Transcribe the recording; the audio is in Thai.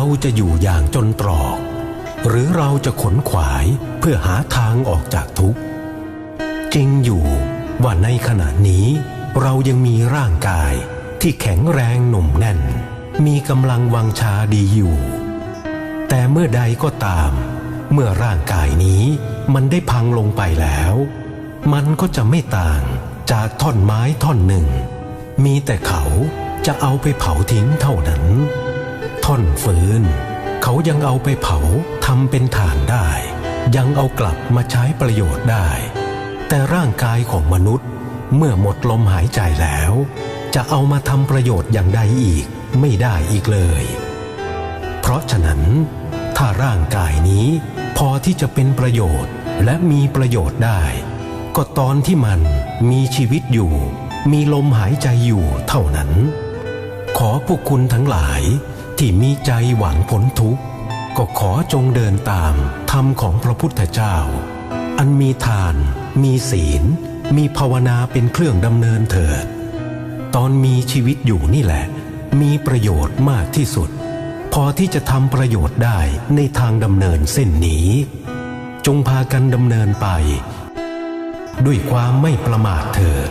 เราจะอยู่อย่างจนตรอก หรือเราจะขนขวายเพื่อหาทางออกจากทุกข์ จริงอยู่ว่าในขณะนี้ เรายังมีร่างกายที่แข็งแรงหนุ่มแน่น มีกำลังวังชาดีอยู่ แต่เมื่อใดก็ตาม เมื่อร่างกายนี้มันได้พังลงไปแล้ว มันก็จะไม่ต่างจากท่อนไม้ท่อนหนึ่ง มีแต่เขาจะเอาไปเผาทิ้งเท่านั้นท่อน ฟืน เขายังเอาไปเผาทำเป็นถ่านได้ ยังเอากลับมาใช้ประโยชน์ได้ แต่ร่างกายของมนุษย์เมื่อหมดลมหายใจแล้ว จะเอามาทำประโยชน์อย่างใดอีกไม่ได้อีกเลย เพราะฉะนั้น ถ้าร่างกายนี้พอที่จะเป็นประโยชน์และมีประโยชน์ได้ ก็ตอนที่มันมีชีวิตอยู่ มีลมหายใจอยู่เท่านั้น ขอพวกคุณทั้งหลาย ที่มีใจหวังพ้นทุกข์ ก็ขอจงเดินตามธรรมของพระพุทธเจ้า อันมีทาน มีศีล มีภาวนาเป็นเครื่องดำเนินเถิด ตอนมีชีวิตอยู่นี่แหละ มีประโยชน์มากที่สุด พอที่จะทำประโยชน์ได้ในทางดำเนินเส้นนี้ จงพากันดำเนินไป ด้วยความไม่ประมาทเถิด